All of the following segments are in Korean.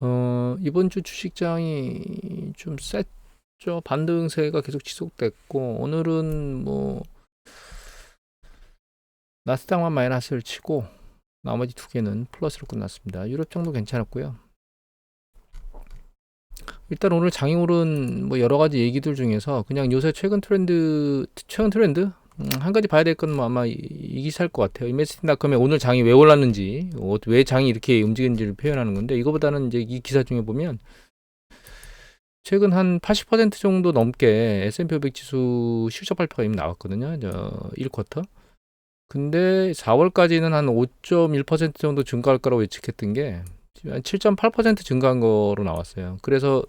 어, 이번 주 주식장이 좀 셌죠. 반등세가 계속 지속됐고, 오늘은 뭐, 나스닥만 마이너스를 치고, 나머지 두 개는 플러스로 끝났습니다. 유럽 정도 괜찮았고요. 일단 오늘 장이 오른 뭐 여러 가지 얘기들 중에서 그냥 요새 최근 트렌드, 최근 트렌드? 음, 한 가지 봐야 될 건 뭐 아마 이, 이 기사일 것 같아요. 이메스팅닷컴에 오늘 장이 왜 올랐는지, 어, 왜 장이 이렇게 움직이는지를 표현하는 건데 이거보다는 이제 이 기사 중에 보면 최근 한 80% 정도 넘게 S&P 500 지수 실적 발표가 이미 나왔거든요. 저 1쿼터. 근데 4월까지는 한 5.1% 정도 증가할 거라고 예측했던 게7.8% 증가한 거로 나왔어요. 그래서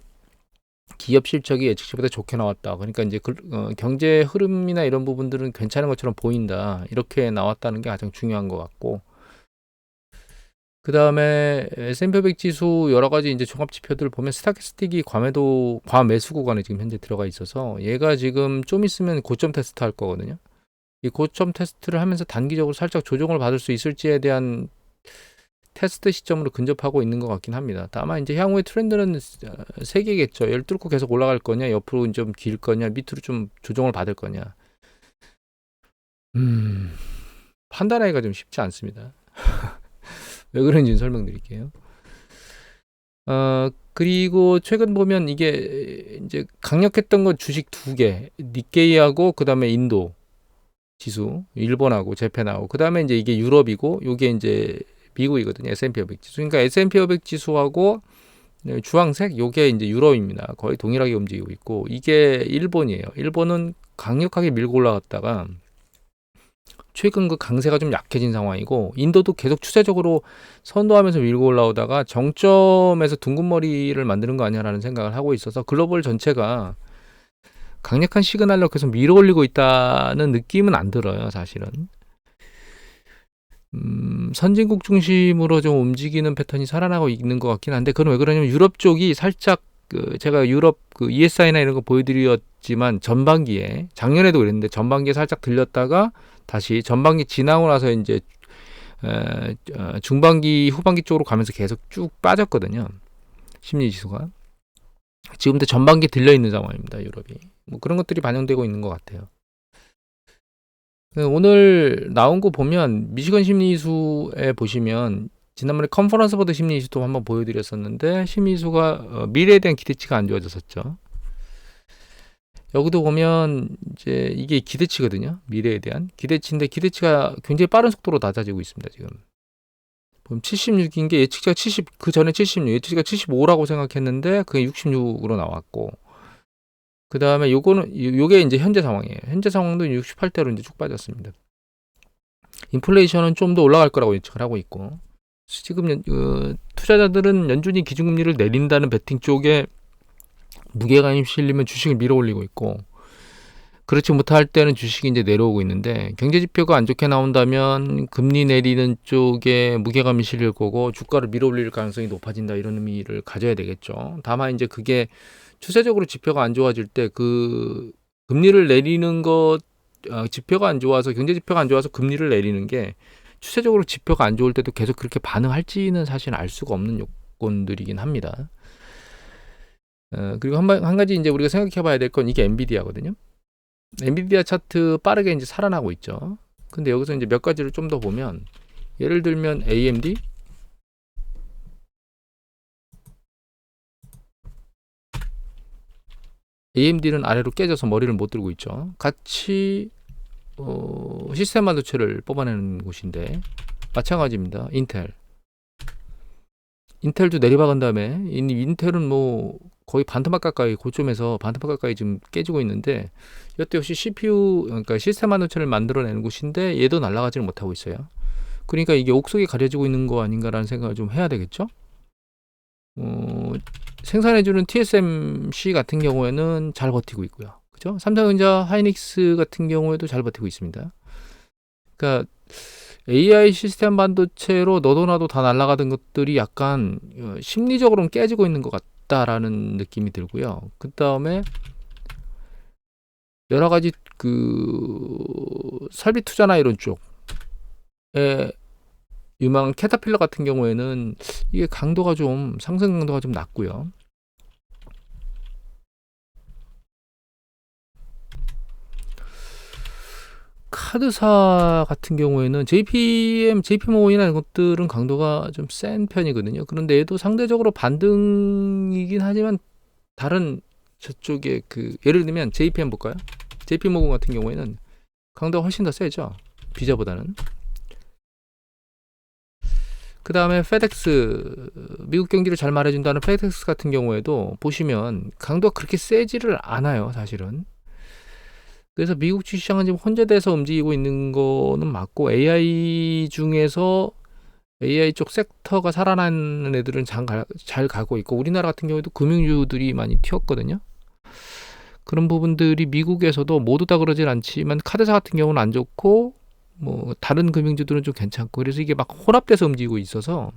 기업 실적이 예측치보다 좋게 나왔다. 그러니까 이제 그, 어, 경제 흐름이나 이런 부분들은 괜찮은 것처럼 보인다. 이렇게 나왔다는 게 가장 중요한 것 같고. 그 다음에 S&P 500 지수 여러 가지 이제 종합 지표들 보면 스타캐스틱이 과매도 과매수 구간에 지금 현재 들어가 있어서 얘가 지금 좀 있으면 고점 테스트 할 거거든요. 이 고점 테스트를 하면서 단기적으로 살짝 조정을 받을 수 있을지에 대한 테스트 시점으로 근접하고 있는 것 같긴 합니다. 다만 이제 향후의 트렌드는 세 개겠죠. 열 뚫고 계속 올라갈 거냐, 옆으로 좀 길 거냐, 밑으로 좀 조정을 받을 거냐. 음, 판단하기가 좀 쉽지 않습니다. 왜 그런지는 설명드릴게요. 어, 그리고 최근 보면 이게 이제 강력했던 건 주식 두 개, 니케이하고 그 다음에 인도 지수, 일본하고 재팬하고 그 다음에 이제 이게 유럽이고, 요게 이제 미국이거든요. S&P 500 지수. 그러니까 S&P 500 지수하고 네, 주황색 요게 이제 유럽입니다. 거의 동일하게 움직이고 있고 이게 일본이에요. 일본은 강력하게 밀고 올라갔다가 최근 그 강세가 좀 약해진 상황이고 인도도 계속 추세적으로 선도하면서 밀고 올라오다가 정점에서 둥근 머리를 만드는 거 아니야라는 생각을 하고 있어서 글로벌 전체가 강력한 시그널로 계속 밀어 올리고 있다는 느낌은 안 들어요, 사실은. 음, 선진국 중심으로 좀 움직이는 패턴이 살아나고 있는 것 같긴 한데 그건 왜 그러냐면 유럽 쪽이 살짝 그 제가 유럽 그 ESI나 이런 거 보여드렸지만 전반기에 작년에도 그랬는데 전반기에 살짝 들렸다가 다시 전반기 지나고 나서 이제 에, 어, 중반기 후반기 쪽으로 가면서 계속 쭉 빠졌거든요. 심리 지수가. 지금도 전반기 들려 있는 상황입니다 유럽이. 뭐 그런 것들이 반영되고 있는 것 같아요. 그 오늘 나온 거 보면 미시건 심리지수에 보시면 지난번에 컨퍼런스 보드 심리지수도 한번 보여드렸었는데 심리지수가 어, 미래에 대한 기대치가 안 좋아졌었죠. 여기도 보면 이제 이게 기대치거든요. 미래에 대한 기대치인데 기대치가 굉장히 빠른 속도로 낮아지고 있습니다. 지금. 보면 76인 게 예측치가 70, 그 전에 76, 예측치가 75라고 생각했는데 그게 66으로 나왔고 그 다음에 요거는 요게 이제 현재 상황이에요. 현재 상황도 68대로 이제 쭉 빠졌습니다. 인플레이션은 좀 더 올라갈 거라고 예측을 하고 있고 지금 연, 그, 투자자들은 연준이 기준금리를 내린다는 베팅 쪽에 무게감이 실리면 주식을 밀어 올리고 있고 그렇지 못할 때는 주식이 이제 내려오고 있는데 경제 지표가 안 좋게 나온다면 금리 내리는 쪽에 무게감이 실릴 거고 주가를 밀어올릴 가능성이 높아진다 이런 의미를 가져야 되겠죠. 다만 이제 그게 추세적으로 지표가 안 좋아질 때 그 금리를 내리는 것 어, 지표가 안 좋아서 경제 지표가 안 좋아서 금리를 내리는 게 추세적으로 지표가 안 좋을 때도 계속 그렇게 반응할지는 사실 알 수가 없는 요건들이긴 합니다. 어, 그리고 한, 한 가지 이제 우리가 생각해 봐야 될 건 이게 엔비디아거든요. 엔비디아 차트 빠르게 이제 살아나고 있죠. 근데 여기서 이제 몇 가지를 좀 더 보면 예를 들면 AMD AMD는 아래로 깨져서 머리를 못 들고 있죠. 같이 어, 시스템 반도체를 뽑아내는 곳인데 마찬가지입니다. 인텔. 인텔도 내리박은 다음에 인텔은 뭐 거의 반토막 가까이 고점에서 반토막 가까이 지금 깨지고 있는데 이것도 역시 CPU 그러니까 시스템 반도체를 만들어내는 곳인데 얘도 날아가지를 못하고 있어요. 그러니까 이게 옥석이 가려지고 있는 거 아닌가라는 생각을 좀 해야 되겠죠. 어, 생산해주는 TSMC 같은 경우에는 잘 버티고 있고요. 그죠? 삼성전자, 하이닉스 같은 경우에도 잘 버티고 있습니다. 그러니까 AI 시스템 반도체로 너도 나도 다 날아가던 것들이 약간 어, 심리적으로는 깨지고 있는 것 같다라는 느낌이 들고요. 그 다음에 여러 가지 그 설비 투자나 이런 쪽에 유망한 캐터필러 같은 경우에는 이게 강도가 좀 상승 강도가 좀 낮고요. 카드사 같은 경우에는 JPM, JP모이나 이런 것들은 강도가 좀 센 편이거든요. 그런데 얘도 상대적으로 반등이긴 하지만 다른 저쪽에 그 예를 들면 JPM 볼까요? JP모건 같은 경우에는 강도가 훨씬 더 세죠. 비자보다는. 그 다음에 페덱스 미국 경기를 잘 말해준다는 페덱스 같은 경우에도 보시면 강도가 그렇게 세지를 않아요 사실은. 그래서 미국 주시장은 지금 혼재돼서 움직이고 있는 거는 맞고 AI 중에서 AI 쪽 섹터가 살아나는 애들은 잘, 가, 잘 가고 있고 우리나라 같은 경우에도 금융주들이 많이 튀었거든요. 그런 부분들이 미국에서도 모두 다 그러진 않지만 카드사 같은 경우는 안 좋고 뭐 다른 금융주들은 좀 괜찮고 그래서 이게 막 혼합돼서 움직이고 있어서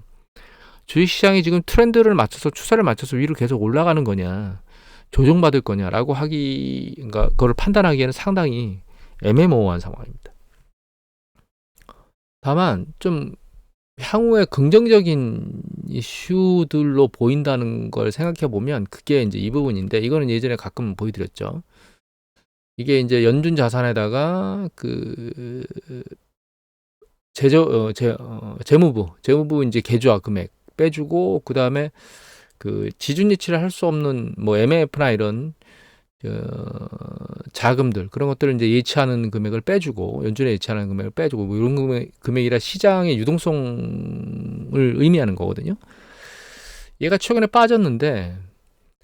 주식시장이 지금 트렌드를 맞춰서 추세를 맞춰서 위로 계속 올라가는 거냐 조정받을 거냐라고 하기 그러니까 그걸 판단하기에는 상당히 애매모호한 상황입니다. 다만 좀 향후에 긍정적인 이슈들로 보인다는 걸 생각해 보면 그게 이제 이 부분인데 이거는 예전에 가끔 보여드렸죠. 이게 이제 연준 자산에다가 그 제조 어, 제 어, 재무부 재무부 이제 계좌 금액 빼주고 그 다음에 그 지준 이치를 할 수 없는 뭐 MF나 이런 어, 자금들 그런 것들을 이제 예치하는 금액을 빼주고 연준에 예치하는 금액을 빼주고 뭐 이런 금액, 금액이라 시장의 유동성을 의미하는 거거든요. 얘가 최근에 빠졌는데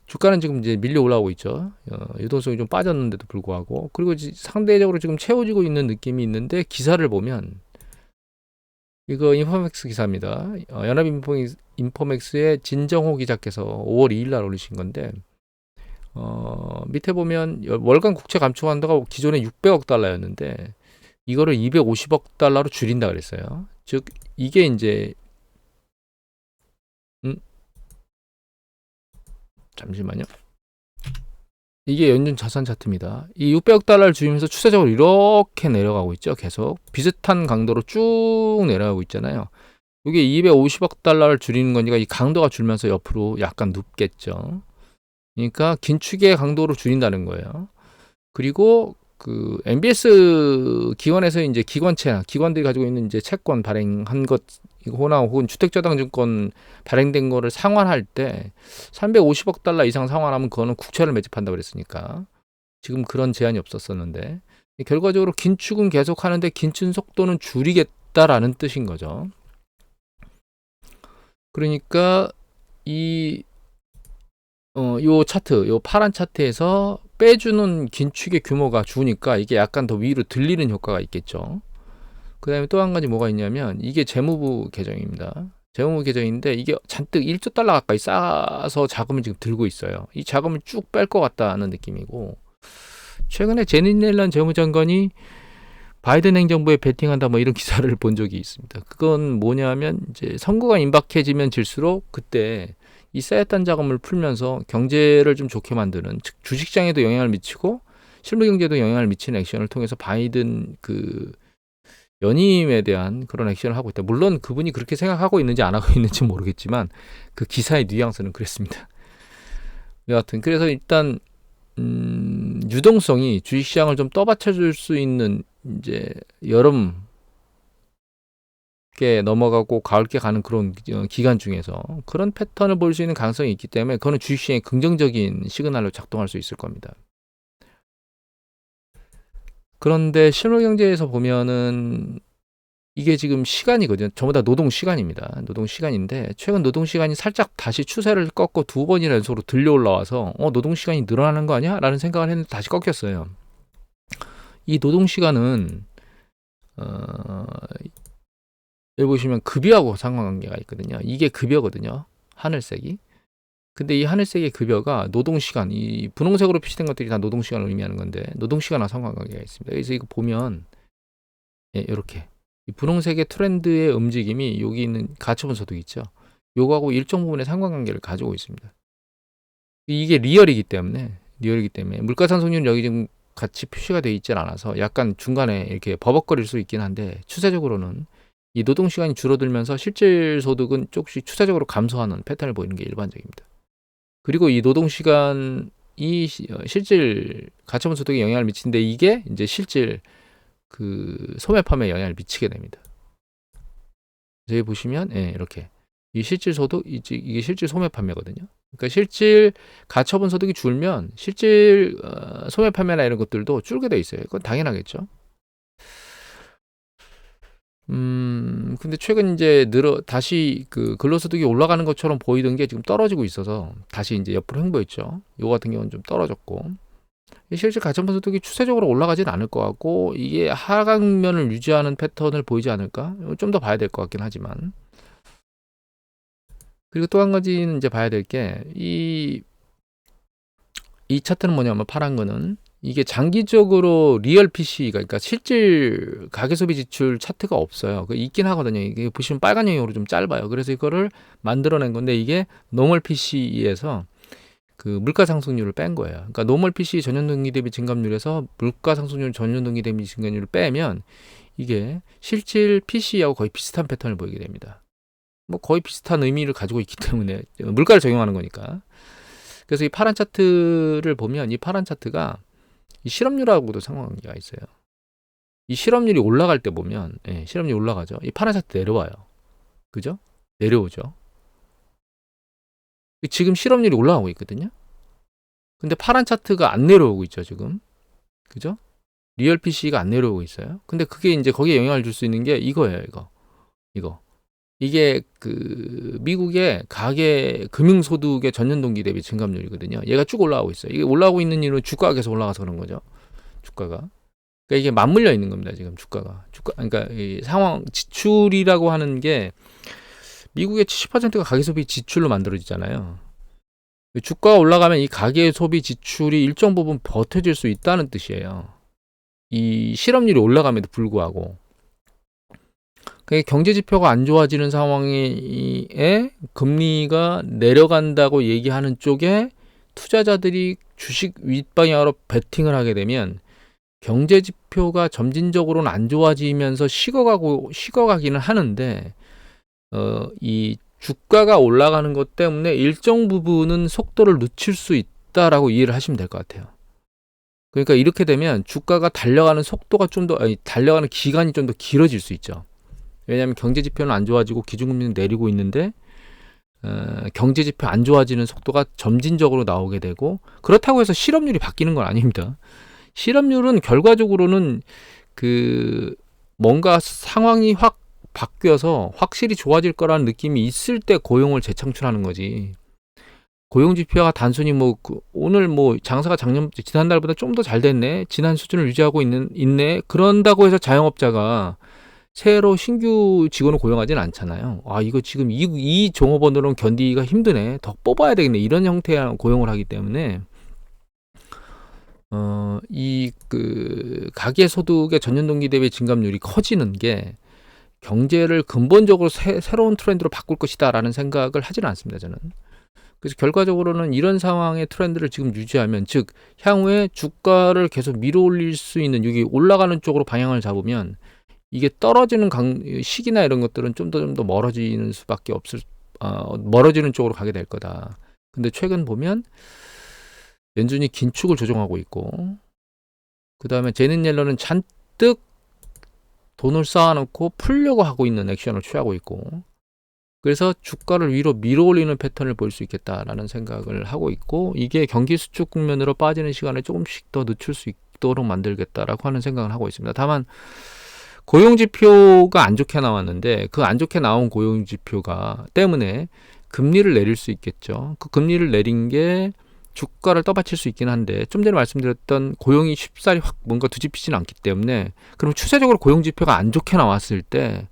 주가는 지금 이제 밀려 올라오고 있죠. 어, 유동성이 좀 빠졌는데도 불구하고 그리고 상대적으로 지금 채워지고 있는 느낌이 있는데 기사를 보면 이거 인포맥스 기사입니다. 어, 연합 인포맥스의 진정호 기자께서 5월 2일 날 올리신 건데 어, 밑에 보면 월간 국채 감축 한도가 기존에 600억 달러였는데 이거를 250억 달러로 줄인다 그랬어요. 즉 이게 이제 잠시만요. 이게 연준 자산 차트입니다. 이 600억 달러를 줄이면서 추세적으로 이렇게 내려가고 있죠. 계속 비슷한 강도로 쭉 내려가고 있잖아요. 이게 250억 달러를 줄이는 거니까 이 강도가 줄면서 옆으로 약간 눕겠죠. 그러니까 긴축의 강도로 줄인다는 거예요. 그리고 그 MBS 기관에서 이제 기관채나 기관들이 가지고 있는 이제 채권 발행한 것 호나 혹은 주택저당증권 발행된 거를 상환할 때 350억 달러 이상 상환하면 그거는 국채를 매집한다고 그랬으니까 지금 그런 제한이 없었었는데 결과적으로 긴축은 계속 하는데 긴축 속도는 줄이겠다라는 뜻인 거죠. 그러니까 이 어, 요 차트, 요 파란 차트에서 빼주는 긴축의 규모가 주니까 이게 약간 더 위로 들리는 효과가 있겠죠. 그 다음에 또 한 가지 뭐가 있냐면 이게 재무부 계정입니다. 재무부 계정인데 이게 잔뜩 1조 달러 가까이 쌓아서 자금을 지금 들고 있어요. 이 자금을 쭉 뺄 것 같다는 느낌이고 최근에 제니 넬런 재무장관이 바이든 행정부에 베팅한다 뭐 이런 기사를 본 적이 있습니다. 그건 뭐냐면 이제 선거가 임박해지면 질수록 그때 이 쌓였던 자금을 풀면서 경제를 좀 좋게 만드는 즉 주식시장에도 영향을 미치고 실무 경제도 영향을 미치는 액션을 통해서 바이든 그 연임에 대한 그런 액션을 하고 있다. 물론 그분이 그렇게 생각하고 있는지 안 하고 있는지 모르겠지만 그 기사의 뉘앙스는 그랬습니다. 여하튼 그래서 일단 음, 유동성이 주식시장을 좀 떠받쳐줄 수 있는 이제 여름 게 넘어가고 가을게 가는 그런 어, 기간 중에서 그런 패턴을 볼 수 있는 가능성이 있기 때문에 그거는 주식시장에 긍정적인 시그널로 작동할 수 있을 겁니다. 그런데 실물 경제에서 보면은 이게 지금 시간이거든요. 전부 다 노동 시간입니다. 노동 시간인데 최근 노동 시간이 살짝 다시 추세를 꺾고 두 번이나 연속으로 들려 올라와서 어 노동 시간이 늘어나는 거 아니야?라는 생각을 했는데 다시 꺾였어요. 이 노동 시간은 어 여기 보시면 급여하고 상관관계가 있거든요. 이게 급여거든요. 하늘색이. 근데 이 하늘색의 급여가 노동시간, 이 분홍색으로 표시된 것들이 다 노동시간을 의미하는 건데, 노동시간과 상관관계가 있습니다. 그래서 이거 보면, 예, 이렇게. 이 분홍색의 트렌드의 움직임이 여기 있는 가처분 소득 있죠. 요거하고 일정 부분의 상관관계를 가지고 있습니다. 이게 리얼이기 때문에, 리얼이기 때문에, 물가상승률 여기 지금 같이 표시가 되어 있지 않아서 약간 중간에 이렇게 버벅거릴 수 있긴 한데, 추세적으로는 이 노동 시간이 줄어들면서 실질 소득은 조금씩 추세적으로 감소하는 패턴을 보이는 게 일반적입니다. 그리고 이 노동 시간이 시- 어, 실질 가처분 소득에 영향을 미치는데 이게 이제 실질 그 소매 판매에 영향을 미치게 됩니다. 여기 보시면 예, 이렇게 이 실질 소득 이게 실질 소매 판매거든요. 그러니까 실질 가처분 소득이 줄면 실질 어, 소매 판매나 이런 것들도 줄게 돼 있어요. 그건 당연하겠죠. 음, 근데 최근 이제 늘어 다시 그 근로소득이 올라가는 것처럼 보이던 게 지금 떨어지고 있어서 다시 이제 옆으로 횡보했죠. 요 같은 경우는 좀 떨어졌고 이 실질 가처분 소득이 추세적으로 올라가지는 않을 것 같고 이게 하강면을 유지하는 패턴을 보이지 않을까? 좀 더 봐야 될 것 같긴 하지만 그리고 또 한 가지는 이제 봐야 될 게 이 이 차트는 뭐냐면 파란 거는 이게 장기적으로 리얼 PC가 그러니까 실질 가계 소비 지출 차트가 없어요. 그 있긴 하거든요. 이게 보시면 빨간 영역으로 좀 짧아요. 그래서 이거를 만들어낸 건데 이게 노멀 PC에서 그 물가 상승률을 뺀 거예요. 그러니까 노멀 PC 전년 동기 대비 증감률에서 물가 상승률 전년 동기 대비 증감률을 빼면 이게 실질 PC하고 거의 비슷한 패턴을 보이게 됩니다. 뭐 거의 비슷한 의미를 가지고 있기 때문에 물가를 적용하는 거니까. 그래서 이 파란 차트를 보면 이 파란 차트가 이 실업률하고도 상관관계가 있어요. 이 실업률이 올라갈 때 보면 예, 실업률이 올라가죠. 이 파란 차트 내려와요. 그죠? 내려오죠. 지금 실업률이 올라가고 있거든요. 근데 파란 차트가 안 내려오고 있죠, 지금. 그죠? 리얼 PC가 안 내려오고 있어요. 근데 그게 이제 거기에 영향을 줄 수 있는 게 이거예요, 이거. 이거. 이게 그 미국의 가계 금융 소득의 전년 동기 대비 증감률이거든요. 얘가 쭉 올라가고 있어요. 이게 올라가고 있는 이유는 주가가 계속 올라가서 그런 거죠. 주가가. 그러니까 이게 맞물려 있는 겁니다. 지금 주가가. 주가 그러니까 이 상황 지출이라고 하는 게 미국의 70%가 가계 소비 지출로 만들어지잖아요. 주가가 올라가면 이 가계 소비 지출이 일정 부분 버텨질 수 있다는 뜻이에요. 이 실업률이 올라감에도 불구하고 그 경제 지표가 안 좋아지는 상황에 금리가 내려간다고 얘기하는 쪽에 투자자들이 주식 윗방향으로 베팅을 하게 되면 경제 지표가 점진적으로는 안 좋아지면서 식어가고 식어가기는 하는데 어, 이 주가가 올라가는 것 때문에 일정 부분은 속도를 늦출 수 있다라고 이해를 하시면 될 것 같아요. 그러니까 이렇게 되면 주가가 달려가는 속도가 좀 더 달려가는 기간이 좀 더 길어질 수 있죠. 왜냐하면 경제 지표는 안 좋아지고 기준금리는 내리고 있는데 어, 경제 지표 안 좋아지는 속도가 점진적으로 나오게 되고 그렇다고 해서 실업률이 바뀌는 건 아닙니다. 실업률은 결과적으로는 그 뭔가 상황이 확 바뀌어서 확실히 좋아질 거라는 느낌이 있을 때 고용을 재창출하는 거지. 고용 지표가 단순히 뭐그 오늘 뭐 장사가 작년 지난달보다 좀 더 잘 됐네. 지난 수준을 유지하고 있는 있네. 그런다고 해서 자영업자가 새로 신규 직원을 고용하지는 않잖아요. 아, 이거 지금 이, 이 종업원으로는 견디기가 힘드네. 더 뽑아야 되겠네. 이런 형태의 고용을 하기 때문에, 어, 이, 그, 가계 소득의 전년 동기 대비 증감률이 커지는 게 경제를 근본적으로 새, 새로운 트렌드로 바꿀 것이다라는 생각을 하지는 않습니다, 저는. 그래서 결과적으로는 이런 상황의 트렌드를 지금 유지하면, 즉, 향후에 주가를 계속 밀어 올릴 수 있는, 여기 올라가는 쪽으로 방향을 잡으면, 이게 떨어지는 강, 시기나 이런 것들은 좀더 좀 더 멀어지는 수밖에 없을 어, 멀어지는 쪽으로 가게 될 거다. 근데 최근 보면 연준이 긴축을 조정하고 있고 그 다음에 제는 옐런은 잔뜩 돈을 쌓아놓고 풀려고 하고 있는 액션을 취하고 있고 그래서 주가를 위로 밀어올리는 패턴을 볼 수 있겠다라는 생각을 하고 있고 이게 경기 수축 국면으로 빠지는 시간을 조금씩 더 늦출 수 있도록 만들겠다라고 하는 생각을 하고 있습니다. 다만 고용 지표가 안 좋게 나왔는데 그 안 좋게 나온 고용 지표가 때문에 금리를 내릴 수 있겠죠. 그 금리를 내린 게 주가를 떠받칠 수 있긴 한데 좀 전에 말씀드렸던 고용이 쉽사리 확 뭔가 뒤집히지는 않기 때문에 그럼 추세적으로 고용 지표가 안 좋게 나왔을 때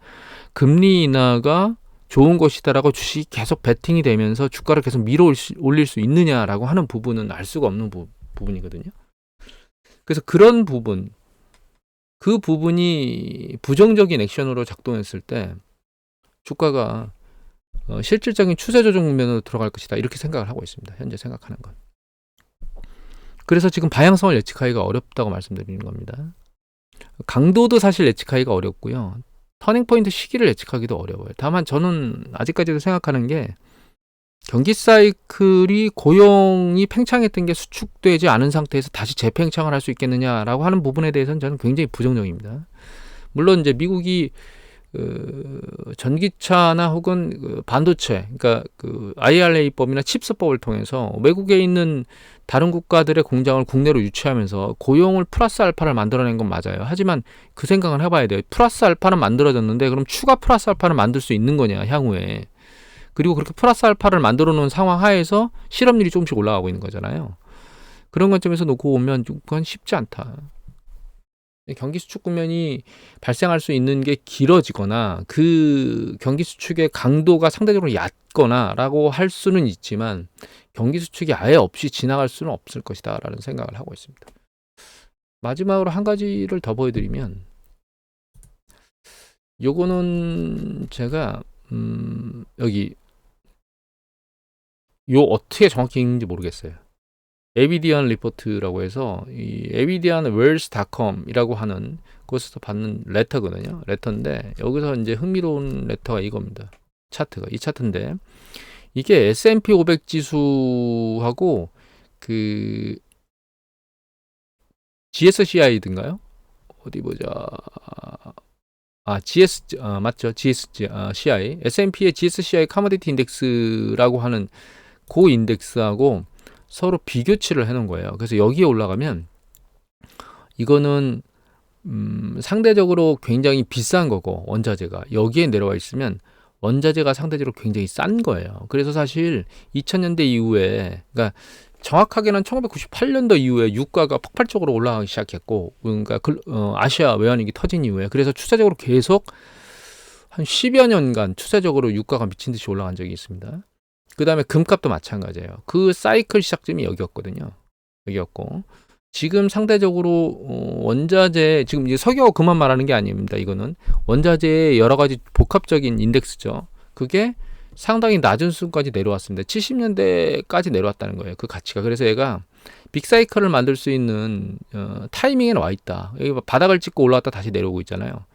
금리 인하가 좋은 것이다라고 주식이 계속 베팅이 되면서 주가를 계속 밀어 올릴 수 있느냐라고 하는 부분은 알 수가 없는 부, 부분이거든요. 그래서 그런 부분 그 부분이 부정적인 액션으로 작동했을 때 주가가 어, 실질적인 추세 조정 국면으로 들어갈 것이다 이렇게 생각을 하고 있습니다. 현재 생각하는 건. 그래서 지금 방향성을 예측하기가 어렵다고 말씀드리는 겁니다. 강도도 사실 예측하기가 어렵고요. 터닝 포인트 시기를 예측하기도 어려워요. 다만 저는 아직까지도 생각하는 게 경기 사이클이 고용이 팽창했던 게 수축되지 않은 상태에서 다시 재팽창을 할 수 있겠느냐라고 하는 부분에 대해서는 저는 굉장히 부정적입니다. 물론 이제 미국이 그 전기차나 혹은 그 반도체, 그러니까 그 IRA법이나 칩스법을 통해서 외국에 있는 다른 국가들의 공장을 국내로 유치하면서 고용을 플러스 알파를 만들어낸 건 맞아요. 하지만 그 생각은 해봐야 돼요. 플러스 알파는 만들어졌는데 그럼 추가 플러스 알파를 만들 수 있는 거냐 향후에. 그리고 그렇게 플러스 알파를 만들어 놓은 상황 하에서 실업률이 조금씩 올라가고 있는 거잖아요. 그런 관점에서 놓고 보면 그건 쉽지 않다. 경기 수축 국면이 발생할 수 있는 게 길어지거나 그 경기 수축의 강도가 상대적으로 얕거나라고 할 수는 있지만 경기 수축이 아예 없이 지나갈 수는 없을 것이다라는 생각을 하고 있습니다. 마지막으로 한 가지를 더 보여드리면 요거는 제가 음 여기 요 어떻게 정확히 읽는지 모르겠어요. 에비디안 리포트라고 해서 이 에비디안 웰스닷컴이라고 하는 곳에서 받는 레터거든요. 레터인데 여기서 이제 흥미로운 레터가 이겁니다. 차트가 이 차트인데 이게 S&P 500 지수하고 그 GSCI든가요? 어디 보자. 아, GS 아, 맞죠? GSCI 아, S&P의 GSCI 커머디티 인덱스라고 하는 고 인덱스하고 서로 비교치를 해놓은 거예요. 그래서 여기에 올라가면 이거는 음, 상대적으로 굉장히 비싼 거고 원자재가 여기에 내려와 있으면 원자재가 상대적으로 굉장히 싼 거예요. 그래서 사실 2000년대 이후에 그러니까 정확하게는 1998년도 이후에 유가가 폭발적으로 올라가기 시작했고 그러니까 그, 어, 아시아 외환위기 터진 이후에 그래서 추세적으로 계속 한 10여 년간 추세적으로 유가가 미친 듯이 올라간 적이 있습니다. 그 다음에 금값도 마찬가지예요. 그 사이클 시작점이 여기였거든요. 여기였고 지금 상대적으로 어, 원자재 지금 이제 석유 그만 말하는 게 아닙니다. 이거는 원자재의 여러 가지 복합적인 인덱스죠. 그게 상당히 낮은 수까지 내려왔습니다. 70년대까지 내려왔다는 거예요. 그 가치가. 그래서 얘가 빅사이클을 만들 수 있는 어, 타이밍에 와 있다. 여기 바닥을 찍고 올라왔다 다시 내려오고 있잖아요.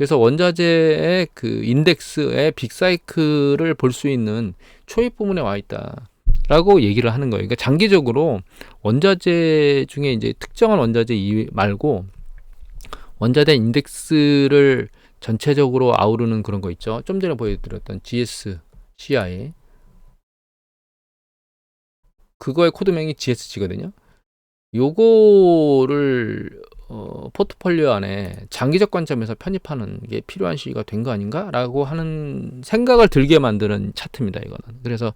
그래서 원자재의 그 인덱스의 빅사이클을 볼 수 있는 초입 부분에 와 있다. 라고 얘기를 하는 거예요. 그러니까 장기적으로 원자재 중에 이제 특정한 원자재 말고 원자재 인덱스를 전체적으로 아우르는 그런 거 있죠. 좀 전에 보여드렸던 GSCI. 그거의 코드명이 GSG거든요. 요거를 어, 포트폴리오 안에 장기적 관점에서 편입하는 게 필요한 시기가 된 거 아닌가라고 하는 생각을 들게 만드는 차트입니다. 이거는 그래서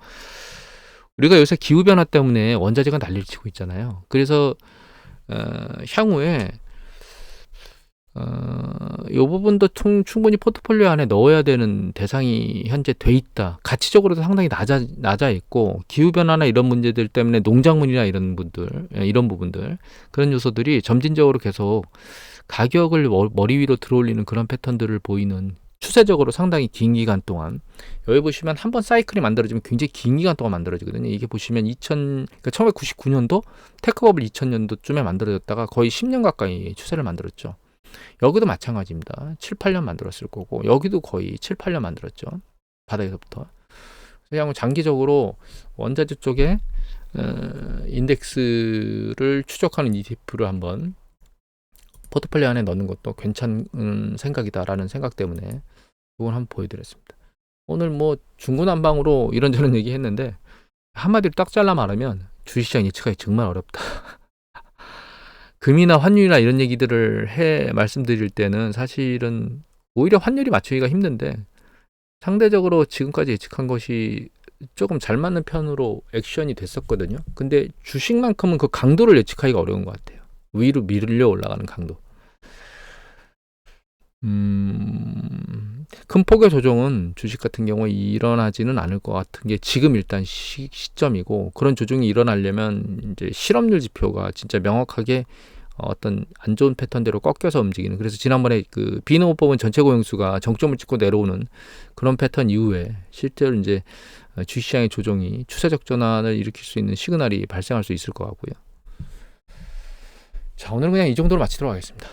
우리가 요새 기후 변화 때문에 원자재가 난리를 치고 있잖아요. 그래서 어, 향후에 어, 이 부분도 충, 충분히 포트폴리오 안에 넣어야 되는 대상이 현재 돼 있다. 가치적으로도 상당히 낮아, 낮아 있고, 기후 변화나 이런 문제들 때문에 농작물이나 이런 분들, 예, 이런 부분들, 그런 요소들이 점진적으로 계속 가격을 머리 위로 들어올리는 그런 패턴들을 보이는 추세적으로 상당히 긴 기간 동안 여기 보시면 한 번 사이클이 만들어지면 굉장히 긴 기간 동안 만들어지거든요. 이게 보시면 2000 그러니까 1999년도 테크버블 2000년도쯤에 만들어졌다가 거의 10년 가까이 추세를 만들었죠. 여기도 마찬가지입니다. 7, 8년 만들었을 거고 여기도 거의 7, 8년 만들었죠. 바닥에서부터. 그냥 장기적으로 원자재 쪽에 어, 인덱스를 추적하는 ETF를 한번 포트폴리오 안에 넣는 것도 괜찮은 생각이다라는 생각 때문에 이건 한번 보여드렸습니다. 오늘 뭐 중구난방으로 이런저런 얘기 했는데 한마디로 딱 잘라 말하면 주식시장 예측하기 정말 어렵다. 금이나 환율이나 이런 얘기들을 해 말씀드릴 때는 사실은 오히려 환율이 맞추기가 힘든데 상대적으로 지금까지 예측한 것이 조금 잘 맞는 편으로 액션이 됐었거든요. 근데 주식만큼은 그 강도를 예측하기가 어려운 것 같아요. 위로 밀려 올라가는 강도. 음, 큰 폭의 조정은 주식 같은 경우에 일어나지는 않을 것 같은 게 지금 일단 시, 시점이고 그런 조정이 일어나려면 이제 실업률 지표가 진짜 명확하게 어떤 안 좋은 패턴대로 꺾여서 움직이는 그래서 지난번에 그 비농업법은 전체 고용수가 정점을 찍고 내려오는 그런 패턴 이후에 실제로 이제 주시장의 조정이 추세적 전환을 일으킬 수 있는 시그널이 발생할 수 있을 것 같고요. 자 오늘은 그냥 이 정도로 마치도록 하겠습니다.